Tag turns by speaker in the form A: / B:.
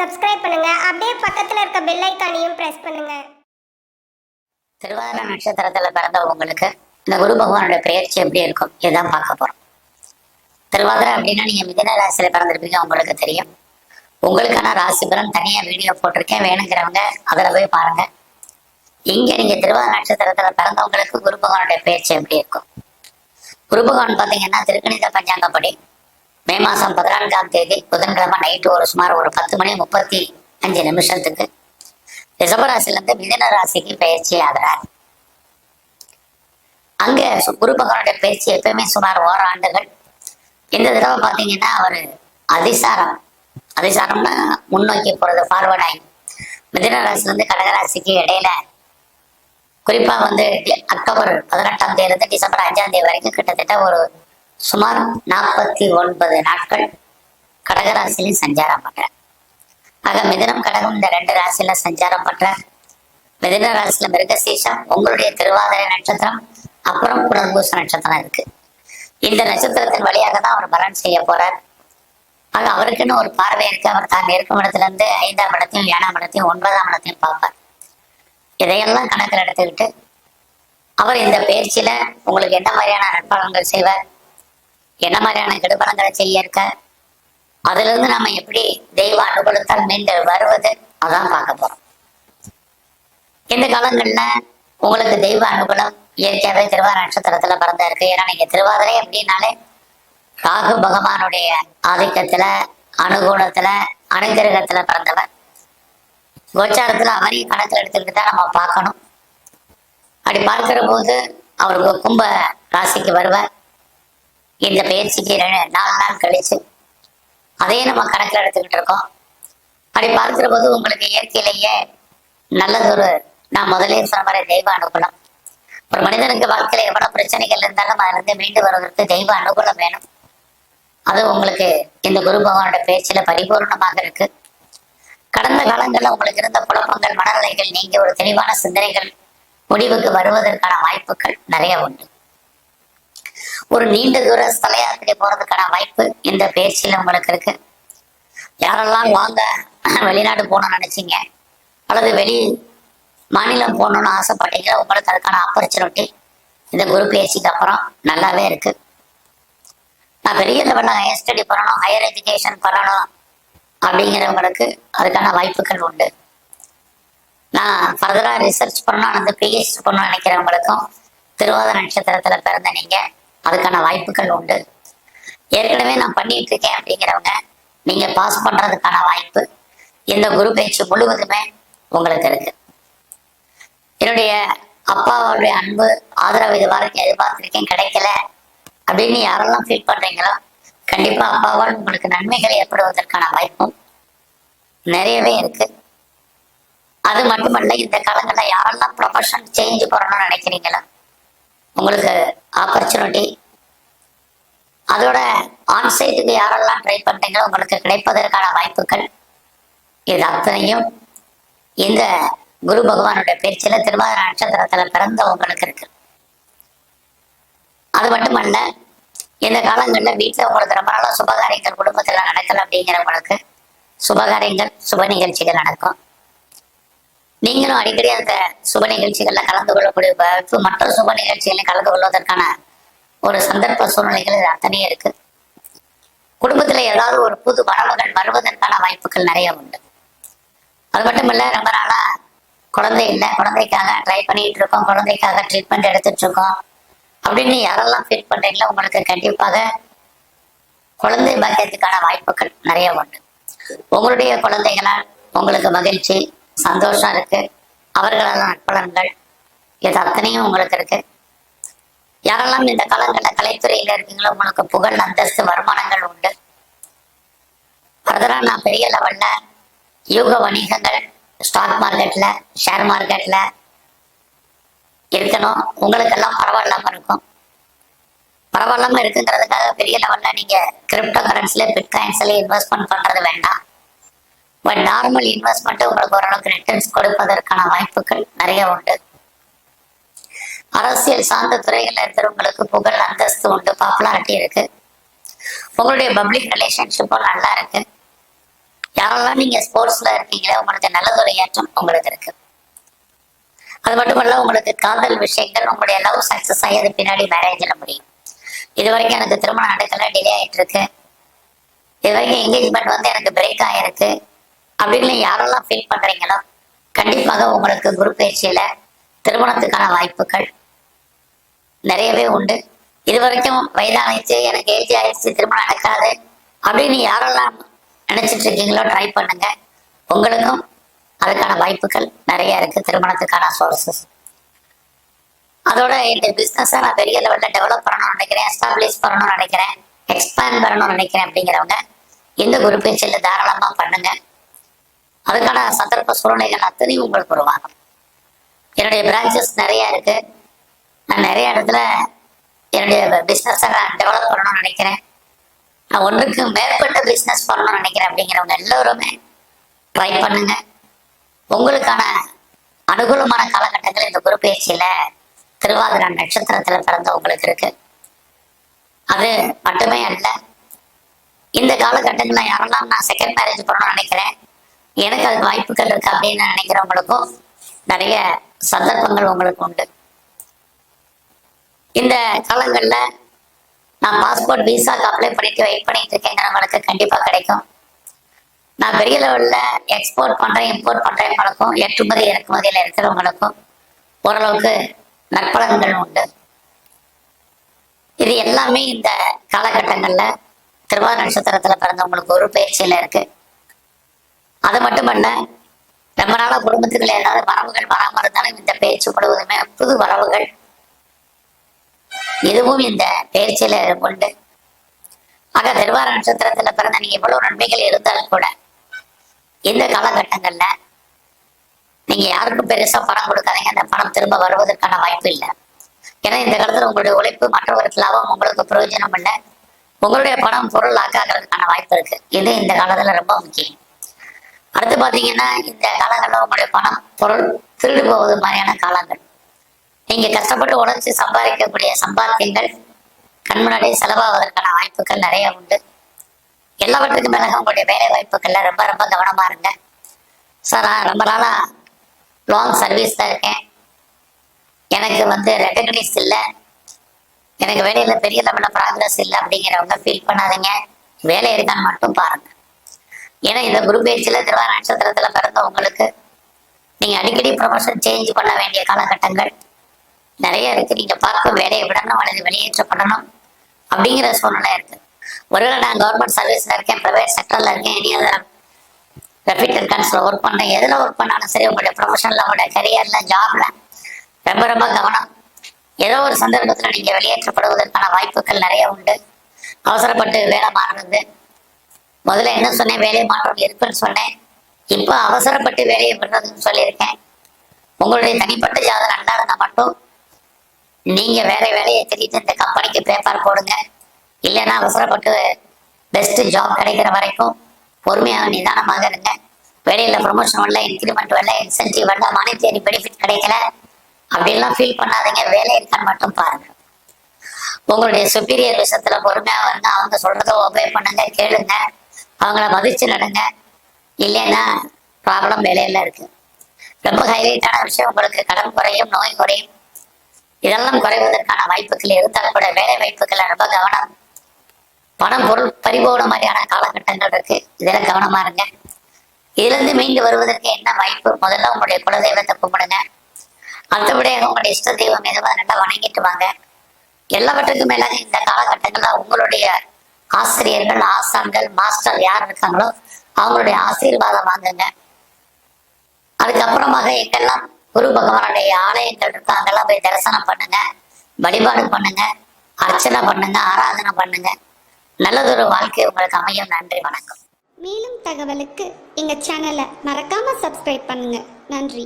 A: Subscribe பண்ணுங்க. அப்படியே பக்கத்துல இருக்க பெல் ஐக்கானையும் பிரஸ் பண்ணுங்க.
B: திருவாதிரை நட்சத்திரத்துல பிறந்தவங்களுக்கு இந்த குரு பகவானோட பெயர்ச்சி எப்படி இருக்கும்? இதுதான் பார்க்க போறோம். திருவாதிரை அப்படின்னா நீங்க மிதன ராசியில பிறந்திருப்பீங்க உங்களுக்கு தெரியும். உங்களுக்கான ராசி பலன் தனியா வீடியோ போட்டிருக்கேன். வேணுங்கிறவங்க அதுல போய் பாருங்க. இங்க நீங்க திருவாதிரை நட்சத்திரத்துல பிறந்தவங்களுக்கு குரு பகவானுடைய பெயர்ச்சி எப்படி இருக்கும்? குரு பகவான் பாத்தீங்கன்னா திருக்கணித பஞ்சாங்கப்படி. மே மாசம் பதினான்காம் தேதி புதன்கிழமை நைட்டு ஒரு சுமார் ஒரு பத்து மணி முப்பத்தி அஞ்சு நிமிஷத்துக்கு ரிஷபராசிலிருந்து மிதன ராசிக்கு பயிற்சி ஆகிறார். அங்க குரு பகவானுடைய பயிற்சி எப்பயுமே சுமார் ஓராண்டுகள் இந்த தடவை பாத்தீங்கன்னா அவர் அதிசாரம். அதிசாரம்னா முன்னோக்கி போறது ஃபார்வர்ட் ஆகி. மிதன ராசிலிருந்து கடகராசிக்கு இடையில குறிப்பா வந்து அக்டோபர் பதினெட்டாம் தேதி டிசம்பர் அஞ்சாம் தேதி வரைக்கும் கிட்டத்தட்ட ஒரு சுமார் நாற்பத்தி ஒன்பது நாட்கள் கடகராசிலையும் சஞ்சாரம் பண்றார். ஆக மிதனம் கடகம் இந்த ரெண்டு ராசியில சஞ்சாரம் பண்றார். மிதன ராசியில மிருகசீஷம் உங்களுடைய திருவாதிரை நட்சத்திரம் அப்புறம் புனர்பூச நட்சத்திரம் இருக்கு. இந்த நட்சத்திரத்தின் வழியாக தான் அவர் பலன் செய்ய போறார். ஆக அவருக்குன்னு ஒரு பார்வை இருக்கு. அவர் தான் இருக்கும் இடத்துல இருந்து ஐந்தாம் இடத்தையும் ஏழாம் இடத்தையும் ஒன்பதாம் இடத்தையும் பார்ப்பார். இதையெல்லாம் கணக்கில் எடுத்துக்கிட்டு அவர் இந்த பயிற்சியில உங்களுக்கு என்ன மாதிரியான நட்பாளங்கள் செய்வார்? என்ன மாதிரியான கெடுபலங்களை செய்ய இருக்க? அதுல இருந்து நம்ம எப்படி தெய்வ அனுகூலத்தால் மீண்டு வருவது? அதான் பார்க்க போறோம். இந்த காலங்கள்ல உங்களுக்கு தெய்வ அனுகூலம் இயற்கையாகவே திருவாரூர் நட்சத்திரத்துல பிறந்தா இருக்கு ஏன்னா நீங்க திருவாதிரை அப்படின்னாலே ராகு பகவானுடைய ஆதிக்கத்துல அனுகூலத்துல அனுகிரகத்துல பிறந்தவர். கோச்சாரத்துல அவரையும் கணக்கில் எடுத்துக்கிட்டு தான் நம்ம பார்க்கணும். அப்படி பார்க்கிற போது அவர் கும்ப ராசிக்கு வருவார். இந்த பயிற்சிக்கு நாலு நாள் கழிச்சு அதையே நம்ம கணக்கில் எடுத்துக்கிட்டு இருக்கோம். அப்படி பார்க்கிற போது உங்களுக்கு இயற்கையிலேயே நல்லதொரு நான் முதலே சொன்ன மாதிரி தெய்வ அனுகூலம். ஒரு மனிதனுக்கு வாழ்க்கையில எவ்வளவு பிரச்சனைகள் இருந்தாலும் அதிலிருந்து மீண்டு வருவதற்கு தெய்வ அனுகூலம் வேணும். அது உங்களுக்கு இந்த குரு பகவானோட பேச்சில பரிபூர்ணமாக இருக்கு. கடந்த காலங்களில் உங்களுக்கு இருந்த குழப்பங்கள் மனநிலைகள் நீங்க ஒரு தெளிவான சிந்தனைகள் முடிவுக்கு வருவதற்கான வாய்ப்புகள் நிறைய உண்டு. ஒரு நீண்ட தூர ஸ்தல யாத்திரை போறதுக்கான வாய்ப்பு இந்த பயிற்சியில உங்களுக்கு இருக்கு. யாரெல்லாம் வாங்க வெளிநாடு போகணும்னு நினைச்சீங்க அல்லது வெளி மாநிலம் போகணும்னு ஆசைப்பட்டீங்க உங்களுக்கு அதுக்கான ஆப்பர்ச்சுனிட்டி இந்த குரு பயிற்சிக்கு அப்புறம் நல்லாவே இருக்கு. நான் பெரிய லெவலில் ஹையர் ஸ்டடி பண்ணணும் ஹையர் எஜுகேஷன் பண்ணணும் அப்படிங்கிறவங்களுக்கு அதுக்கான வாய்ப்புகள் உண்டு. நான் ஃபர்தராக ரிசர்ச் பண்ணணும் அந்த பிஹெச்டி பண்ணணும்னு நினைக்கிறவங்களுக்கும் திருவாதிரை நட்சத்திரத்தில் பிறந்த நீங்க அதுக்கான வாய்ப்புகள் உண்டு. ஏற்கனவே நான் பண்ணிட்டு இருக்கேன் அப்படிங்கிறவங்க நீங்க பாஸ் பண்றதுக்கான வாய்ப்பு இந்த குரு பேச்சு முழுவதுமே உங்களுக்கு இருக்கு. என்னுடைய அப்பாவுடைய அன்பு ஆதரவு இது வரைக்கும் எதிர்பார்த்திருக்கேன் கிடைக்கல அப்படின்னு யாரெல்லாம் ஃபீல் பண்றீங்களோ கண்டிப்பா அப்பாவால் உங்களுக்கு நன்மைகள் ஏற்படுவதற்கான வாய்ப்பும் நிறையவே இருக்கு. அது மட்டுமல்ல இந்த காலங்களில் யாரெல்லாம் ப்ரொஃபஷன் சேஞ்ச் போறணும்னு நினைக்கிறீங்களோ உங்களுக்கு ஆப்பர்ச்சுனிட்டி அதோட ஆன்சைட்டுக்கு யாரெல்லாம் ட்ரை பண்ணுறீங்களோ உங்களுக்கு கிடைப்பதற்கான வாய்ப்புகள் இது அத்தனையும் இந்த குரு பகவானுடைய பேச்சில திருவாதிரை நட்சத்திரத்தில் பிறந்த உங்களுக்கு இருக்கு. அது மட்டுமல்ல இந்த காலங்களில் வீட்டில் உங்களுக்கு ரொம்ப நாளாக சுபகாரியங்கள் குடும்பத்தில் நடக்கல அப்படிங்கிறவங்களுக்கு சுபகாரியங்கள் சுப நிகழ்ச்சிகள் நடக்கும். நீங்களும் அடிக்கடி அந்த சுப நிகழ்ச்சிகள்ல கலந்து கொள்ளக்கூடிய வாய்ப்பு மற்ற சுப நிகழ்ச்சிகளில் கலந்து கொள்வதற்கான ஒரு சந்தர்ப்ப சூழ்நிலைகள் அத்தனையே இருக்கு. குடும்பத்துல ஏதாவது ஒரு புது வரவுகள் வருவதற்கான வாய்ப்புகள் நிறைய உண்டு. அது மட்டும் இல்ல ரொம்ப நாளா குழந்தை இல்லை குழந்தைக்காக ட்ரை பண்ணிட்டு இருக்கோம் குழந்தைக்காக ட்ரீட்மெண்ட் எடுத்துட்டு இருக்கோம். அப்படின்னு யாரெல்லாம் ஃபீல் பண்றீங்களோ உங்களுக்கு கண்டிப்பாக குழந்தை பாக்கியத்துக்கான வாய்ப்புகள் நிறைய உண்டு. உங்களுடைய குழந்தைகளால் உங்களுக்கு மகிழ்ச்சி சந்தோஷம் இருக்கு. அவர்களால் நட்பலன்கள். இது அத்தனையும் உங்களுக்கு இருக்கு. யாரெல்லாம் இந்த காலங்களில் கலைத்துறையில இருக்கீங்களோ உங்களுக்கு புகழ் அந்தஸ்து வருமானங்கள் உண்டு. ஃபர்தரா நான் பெரிய லெவல்ல யூக வணிகங்கள் ஸ்டாக் மார்க்கெட்ல ஷேர் மார்க்கெட்ல இருக்கணும். உங்களுக்கெல்லாம் பரவாயில்லாம இருக்கும். பரவாயில்லாம இருக்குங்கிறதுக்காக பெரிய லெவல்ல நீங்க கிரிப்டோ கரன்சில பிட்காயின்ஸ்ல இன்வெஸ்ட்மெண்ட் பண்றது வேண்டாம். பட் நார்மல் இன்வெஸ்ட்மெண்ட் உங்களுக்கு ஓரளவுக்கு ரிட்டர்ன்ஸ் கொடுப்பதற்கான வாய்ப்புகள் நிறைய உண்டு. அரசியல் சார்ந்த துறைகளில் இருக்கிறவங்களுக்கு புகழ் அந்தஸ்து உண்டு. பாப்புலாரிட்டி இருக்கு. உங்களுடைய பப்ளிக் ரிலேஷன்ஷிப்பும் நல்லா இருக்கு. யாரெல்லாம் நீங்க ஸ்போர்ட்ஸ்ல இருக்கீங்களோ உங்களுக்கு நல்லதொரு ஏற்றம் உங்களுக்கு இருக்கு. அது மட்டுமல்ல உங்களுக்கு காதல் விஷயங்கள் உங்களுடைய லவ் சக்சஸ் ஆகி அது பின்னாடி மேரேஜ்ல முடியும். இது வரைக்கும் எனக்கு திருமணம் நடக்கல டிலே ஆயிட்டு இருக்கு. இது வரைக்கும் என்கேஜ்மெண்ட் வந்து எனக்கு பிரேக் ஆயிருக்கு. அப்படின்னு யாரெல்லாம் ஃபீல் பண்றீங்களோ கண்டிப்பாக உங்களுக்கு குரு பயிற்சியில திருமணத்துக்கான வாய்ப்புகள் நிறையவே உண்டு. இது வரைக்கும் வயதானிச்சு எனக்கு ஏஜ் ஆயிடுச்சு திருமணம் நடக்காது அப்படின்னு யாரெல்லாம் நினைச்சிட்டு இருக்கீங்களோ ட்ரை பண்ணுங்க. உங்களுக்கும் அதுக்கான வாய்ப்புகள் நிறைய இருக்கு திருமணத்துக்கான சோர்சஸ் அதோட இந்த பிஸ்னஸை நான் பெரிய லெவலில் டெவலப் பண்ணணும்னு நினைக்கிறேன் எஸ்டாப்ளிஷ் பண்ணணும்னு நினைக்கிறேன் எக்ஸ்பேண்ட் பண்ணணும்னு நினைக்கிறேன் அப்படிங்கிறவங்க இந்த குரு பயிற்சியில் தாராளமாக பண்ணுங்க. அதுக்கான சந்தர்ப்ப சூழ்நிலைகள் அத்தனையும் உங்களுக்கு உருவாகும். என்னுடைய பிரான்ச்சஸ் நிறைய இருக்கு. நான் நிறைய இடத்துல என்னுடைய பிஸ்னஸை நான் டெவலப் பண்ணணும்னு நினைக்கிறேன். நான் ஒன்றுக்கு மேற்பட்ட பிஸ்னஸ் பண்ணணும்னு நினைக்கிறேன் அப்படிங்கிறவங்க எல்லோருமே ட்ரை பண்ணுங்க. உங்களுக்கான அனுகூலமான காலகட்டங்கள் இந்த குரு பயிற்சியில திருவாதிரை நட்சத்திரத்தில் பிறந்த உங்களுக்கு இருக்கு. அது மட்டுமே அல்ல. இந்த காலகட்டங்களில் யாரெல்லாம் நான் செகண்ட் மேரேஜ் பண்ணணும்னு நினைக்கிறேன்? எனக்கு அது வாய்ப்புகள் இருக்கு அப்படின்னு நினைக்கிறவங்களுக்கும் நிறைய சந்தர்ப்பங்கள் உங்களுக்கு உண்டு. இந்த காலங்கள்ல நான் பாஸ்போர்ட் விசாக்கு அப்ளை பண்ணிட்டு வெயிட் பண்ணிட்டு இருக்கேங்கிறவங்களுக்கு கண்டிப்பா கிடைக்கும். நான் பெரிய லெவல்ல எக்ஸ்போர்ட் பண்றேன் இம்போர்ட் பண்றேன் பழக்கம் ஏற்றுமதி இறக்குமதியில இருக்கிறவங்களுக்கும் ஓரளவுக்கு நற்பலன்கள் உண்டு. இது எல்லாமே இந்த காலகட்டங்கள்ல திருவாரூர் நட்சத்திரத்துல பிறந்தவங்களுக்கு ஒரு பயிற்சியில இருக்கு. அது பண்ண. ரொம்ப நாளா குடும்பத்துக்குள்ள ஏதாவது வரவுகள் வராம இருந்தாலும் இந்த பேச்சு முழுவதுமே புது வரவுகள். இதுவும் இந்த பேச்சில உண்டு. ஆக திருவார நட்சத்திரத்துல பிறந்த நீங்க எவ்வளவு நன்மைகள் இருந்தாலும் கூட இந்த காலகட்டங்கள்ல நீங்க யாருக்கும் பெருசா பணம் கொடுக்காதீங்க. அந்த பணம் திரும்ப வருவதற்கான வாய்ப்பு இல்லை. ஏன்னா இந்த காலத்துல உங்களுடைய உழைப்பு மற்றவருக்கு லாபம் உங்களுக்கு பிரயோஜனம் இல்லை. உங்களுடைய பணம் பொருள் ஆக்காகிறதுக்கான வாய்ப்பு இருக்கு. இது இந்த காலத்துல ரொம்ப முக்கியம். அடுத்து பாத்தீங்கன்னா இந்த காலங்களில் உங்களுடைய பணம் பொருள் திருடு போவது மாதிரியான காலங்கள். நீங்க கஷ்டப்பட்டு உழைச்சி சம்பாதிக்கக்கூடிய சம்பாத்தியங்கள் கண் முன்னாடி செலவாவதற்கான வாய்ப்புகள் நிறைய உண்டு. எல்லாவற்றுக்கும் மேலே உங்களுடைய வேலை வாய்ப்புகளில் ரொம்ப ரொம்ப கவனமா இருங்க. சார் நான் ரொம்ப நாளா லாங் சர்வீஸ்ல இருக்கேன். எனக்கு வந்து ரெக்கக்னைஸ் இல்லை. எனக்கு வேலையில் பெரிய லெவலில் ப்ராக்ரஸ் இல்லை அப்படிங்கிறவங்க ஃபீல் பண்ணாதீங்க. வேலை இருக்கான்னு மட்டும் பாருங்க. ஏன்னா இந்த குரு பேச்சில் திருவாரூர் நட்சத்திரத்துல பிறந்த உங்களுக்கு நீங்க அடிக்கடி ப்ரொமோஷன் சேஞ்ச் பண்ண வேண்டிய காலகட்டங்கள் நிறைய இருக்கு. நீங்க பார்க்கும் வேலையை விடணும் அல்லது வெளியேற்றப்படணும் அப்படிங்கிற சூழ்நிலை இருக்கு. ஒருவேளை நான் கவர்மெண்ட் சர்வீஸ்ல இருக்கேன் ப்ரைவேட் செக்டர்ல இருக்கேன் இனி அதை ரெப்யூட்டட் கன்ஸ்ல ஒர்க் பண்ணேன் எதுல ஒர்க் பண்ணாலும் சரி உங்களுடைய ப்ரொஃபஷன்ல உங்களுடைய கரியர்ல ஜாப்ல ரொம்ப ரொம்ப கவனம். ஏதோ ஒரு சந்தர்ப்பத்துல நீங்க வெளியேற்றப்படுவதற்கான வாய்ப்புகள் நிறைய உண்டு. அவசரப்பட்டு வேலை மாறுறது முதல்ல என்ன சொன்னேன்? வேலை மாற்றம் இருக்குன்னு சொன்னேன். இப்போ அவசரப்பட்டு வேலையை பண்ணுறதுன்னு சொல்லியிருக்கேன். உங்களுடைய தனிப்பட்ட ஜாதகம் நல்லா இருந்தா மட்டும் நீங்க வேற வேலையை தெரிவித்து இந்த கம்பெனிக்கு பேப்பர் போடுங்க. இல்லைன்னா அவசரப்பட்டு பெஸ்ட் ஜாப் கிடைக்கிற வரைக்கும் பொறுமையாக நிதானமாக இருங்க. வேலையில ப்ரொமோஷன் வரல இன்க்ரிமெண்ட் வரல இன்சென்டிவ் வரல மானிட்டரி பெனிஃபிட் கிடைக்கல அப்படின்லாம் ஃபீல் பண்ணாதீங்க. வேலை இருக்கான்னு மட்டும் பாருங்க. உங்களுடைய சுப்பீரியர் விஷயத்துல பொறுமையாக வந்து அவங்க சொல்றதை ஒபே பண்ணுங்க கேளுங்க. அவங்கள மதிச்சு நடங்க. இல்லைன்னா ப்ராப்ளம் வேலையில இருக்கு. ரொம்ப ஹைலைட்டான விஷயம் உங்களுக்கு கடன் குறையும் நோய் குறையும். இதெல்லாம் குறைவதற்கான வாய்ப்புகள் இருந்தால் கூட வேலை வாய்ப்புகள் ரொம்ப கவனம். பணம் பொருள் பறிபோன மாதிரியான காலகட்டங்கள் இருக்கு. இதெல்லாம் கவனமா இருங்க. இதுலேருந்து மீண்டு வருவதற்கு என்ன வாய்ப்பு? முதல்ல உங்களுடைய குலதெய்வத்தை கும்பிடுங்க. அடுத்தபடி உங்களுடைய இஷ்ட தெய்வம் எதுவாக நல்லா வணங்கிட்டு வாங்க. எல்லாவற்றுக்கும் மேலாக இந்த காலகட்டங்கள்ல உங்களுடைய ஆசிரியர்கள் ஆசான்கள் மாஸ்டர் யார் இருக்காங்களோ அவங்களுடைய ஆசீர்வாதம் வாங்குங்க. அதுக்கப்புறமாக எங்கெல்லாம் குரு பகவானுடைய ஆலயங்கள் இருக்கோ அங்கெல்லாம் போய் தரிசனம் பண்ணுங்க வழிபாடு பண்ணுங்க அர்ச்சனை பண்ணுங்க ஆராதனை பண்ணுங்க. நல்லதொரு வாழ்க்கை உங்களுக்கு அமையும். நன்றி வணக்கம்.
A: மேலும் தகவலுக்கு எங்க சேனலை மறக்காம சப்ஸ்கிரைப் பண்ணுங்க. நன்றி.